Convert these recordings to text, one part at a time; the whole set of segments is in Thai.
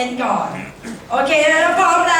ต้นก่อน โอเคแล้วพร้อมแล้ว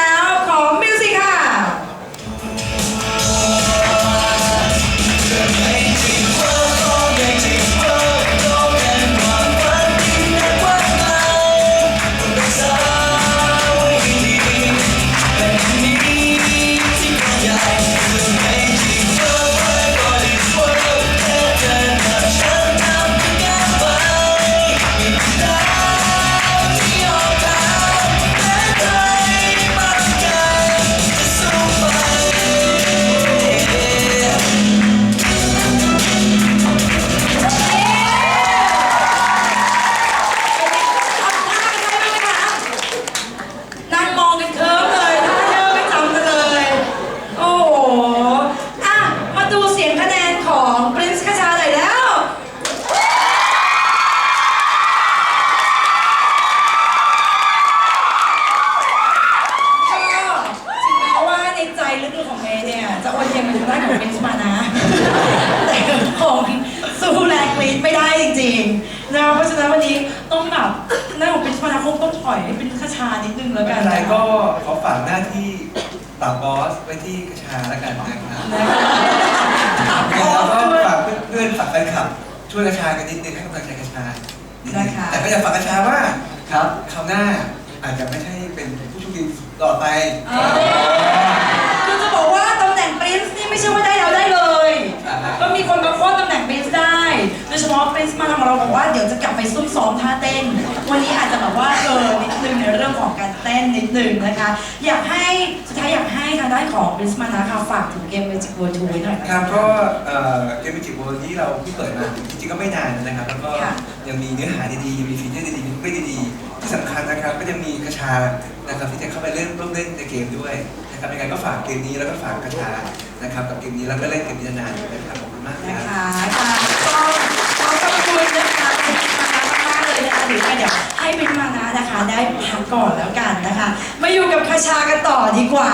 ดูเสียงคะแนนของปรินซ์คชาหน่อยแล้ว ก็ถึงแม้ว่าในใจลึกๆของเมย์เนี่ยจะโอนเอียงไปทางด้านของปรินซ์มานะ แต่ของสู้แรงกรีดไม่ได้จริงๆนะเพราะฉะนั้นวันนี้ต้องแบบหน้าของปรินซ์มานะคงต้องปล่อยให้เป็นคชานิดนึงแล้วไม่กัเป็นนไรก็ขอฝากหน้าที่ปรับบอสไว้ที่กระชาแล้วกันนะครับก็ฝากเพื่อนๆฝากแฟนคลับ ช่วยกระชากันนิดนึงให้กำลังใจกระชานิดนึงนะคะ แต่ก็อยากฝากกระชาว่าครับคราวหน้าอาจจะไม่ใช่เป็นผู้โชคดีต่อไปเออคือจะบอกว่าตำแหน่งปรินซ์นี่ไม่ใช่ว่าได้แล้วได้เลย ก็มีคนมาโค้นตำแหน่งปรินซ์ได้ โดยเฉพาะปรินซ์มาทำเราบอกว่าเดี๋ยวจะกลับไปซุ่มซ้อมท่าเต้น วันนี้อาจจะ ของการเต้นนิดนึงนะคะ อยากให้สุดท้ายอยากให้ทางด้านของปรินซ์มานะคะฝากถึงเกมเมจิกเวิร์ทูหน่อยนะคคะรับก็เอ่อเกมมิจิโบนี้เราเพิ่งเปิดมาจริงๆก็ไม่นานนะครับ แล้วก็ค่ะยังมีเนื้อหาดีๆยังมีฟีเจอร์ดีๆมีเพื่อนดีๆที่สำคัญนะครับก็จะมีกระชานะครับที่จะเข้าไปเล่นร่วมเล่นในเกมด้วยนะครับยังไงก็ฝากเกมนี้แล้วก็ฝากกระชานะครับกับเกมนี้แล้วก็เล่นเกมนี้นานๆนะครับขอบคุณมากคนะรับ ได้พักก่อนแล้วกันนะคะ มาอยู่กับคาชากันต่อดีกว่า